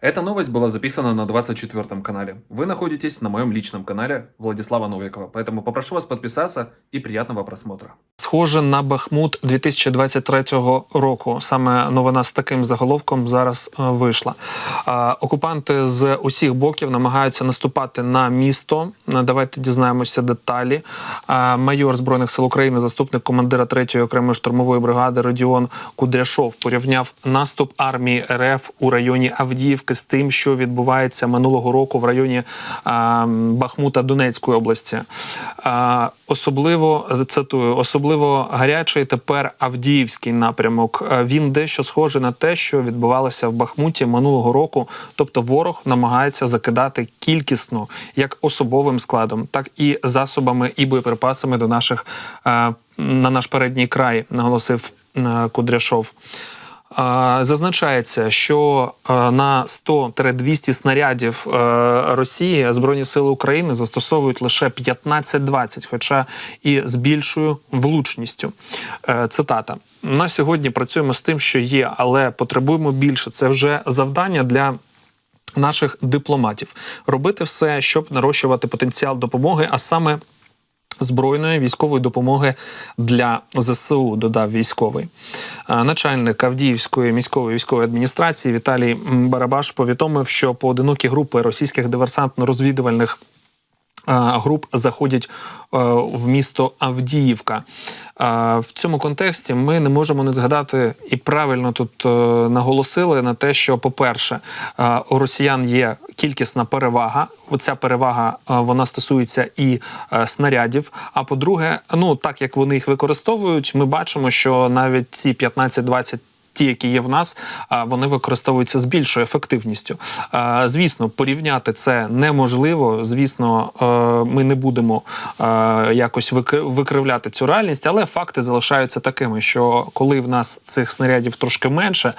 Эта новость была записана на 24 канале. Вы находитесь на моем личном канале Владислава Новикова, поэтому попрошу вас подписаться и приятного просмотра. Схоже на Бахмут 2023 року. Саме новина з таким заголовком зараз е, вийшла. Е, Окупанти з усіх боків намагаються наступати на місто. Е, Давайте дізнаємося деталі. Майор збройних сил України, заступник командира 3-ї окремої штурмової бригади Родіон Кудряшов порівняв наступ армії РФ у районі Авдіївки з тим, що відбувається минулого року в районі Бахмута Донецької області. Особливо цитую, особливо гарячий тепер Авдіївський напрямок. Е, Він дещо схожий на те, що відбувалося в Бахмуті минулого року. Тобто, ворог намагається закидати кількісно як особовим складом, так і засобами і боєприпасами до наших е, на наш передній край, наголосив е, Кудряшов. Зазначається, що е, на 100-200 снарядів е, Росії Збройні сили України застосовують лише 15-20, хоча і з більшою влучністю. Е, Цитата: на сьогодні працюємо з тим, що є, але потребуємо більше. Це вже завдання для. Наших дипломатів робити все, щоб нарощувати потенціал допомоги, а саме збройної військової допомоги для ЗСУ, додав військовий. Начальник Авдіївської міської військової адміністрації Віталій Барабаш повідомив, що поодинокі групи російських диверсантно-розвідувальних груп заходять е, в місто Авдіївка. Е, В цьому контексті ми не можемо не згадати і правильно тут е, наголосили на те, що, по-перше, у росіян є кількісна перевага. Ця перевага вона стосується і снарядів. А по-друге, ну так як вони їх використовують, ми бачимо, що навіть ці 15-20 Ті, які є в нас, вони використовуються з більшою ефективністю. Звісно, порівняти це неможливо. Звісно, е, ми не будемо е, якось викри- викривляти цю реальність, але факти залишаються такими, що коли в нас цих снарядів трошки менше,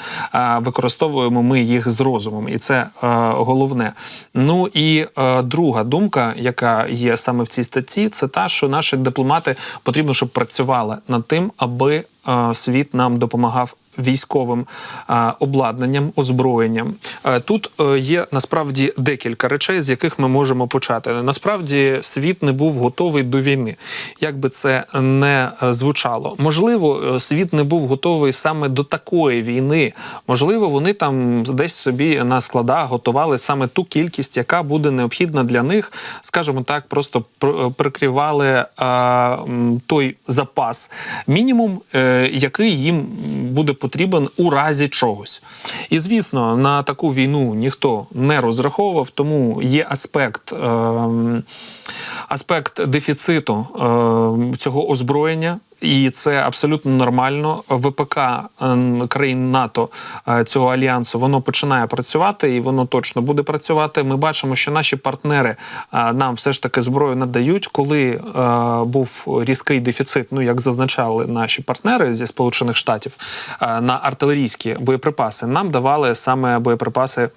використовуємо ми їх з розумом, і це е, головне. Ну і друга думка, яка є саме в цій статті, це та, що наші дипломати потрібно, щоб працювали над тим, аби світ нам допомагав військовим е, обладнанням, озброєнням. Е, Тут е, є насправді декілька речей, з яких ми можемо почати. Насправді світ не був готовий до війни. Як би це не звучало, можливо, світ не був готовий саме до такої війни. Можливо, вони там десь собі на складах готували саме ту кількість, яка буде необхідна для них, скажімо так, просто пр- прикривали той запас мінімум, який їм буде потрібен у разі чогось. І звісно, на таку війну ніхто не розраховував, тому є аспект. Е, Аспект дефіциту е, цього озброєння, і це абсолютно нормально. ВПК е, країн НАТО е, цього альянсу воно починає працювати, і воно точно буде працювати. Ми бачимо, що наші партнери е, нам все ж таки зброю надають, коли був різкий дефіцит. Ну як зазначали наші партнери зі Сполучених Штатів на артилерійські боєприпаси, нам давали саме боєприпаси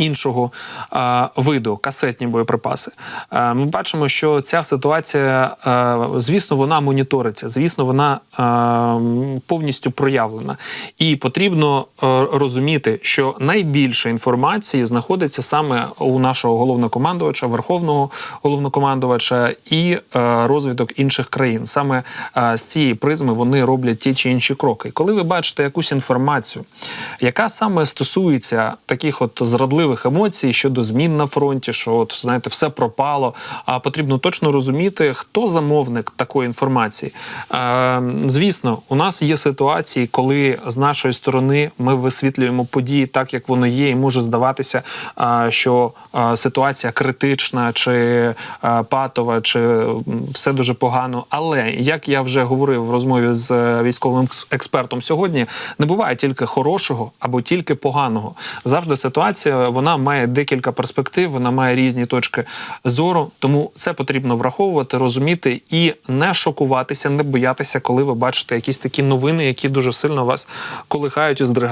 іншого е, виду касетні боєприпаси. Е, ми бачимо, що ця ситуація, е, звісно, вона моніториться, звісно, вона е, повністю проявлена. І потрібно е, розуміти, що найбільше інформації знаходиться саме у нашого головнокомандувача, верховного головнокомандувача і е, розвиток інших країн. Саме е, з цієї призми вони роблять ті чи інші кроки. Коли ви бачите якусь інформацію, яка саме стосується таких от зрадливих емоцій щодо змін на фронті, що от знаєте, все пропало. А потрібно точно розуміти, хто замовник такої інформації. Е, звісно, у нас є ситуації, коли з нашої сторони ми висвітлюємо події так, як воно є, і може здаватися, що ситуація критична чи патова, чи все дуже погано. Але як я вже говорив в розмові з е, військовим експертом сьогодні, не буває тільки хорошого або тільки поганого. Завжди ситуація вона має декілька перспектив, вона має різні точки зору. Тому це потрібно враховувати, розуміти і не шокуватися, не боятися, коли ви бачите якісь такі новини, які дуже сильно вас колихають і здригають.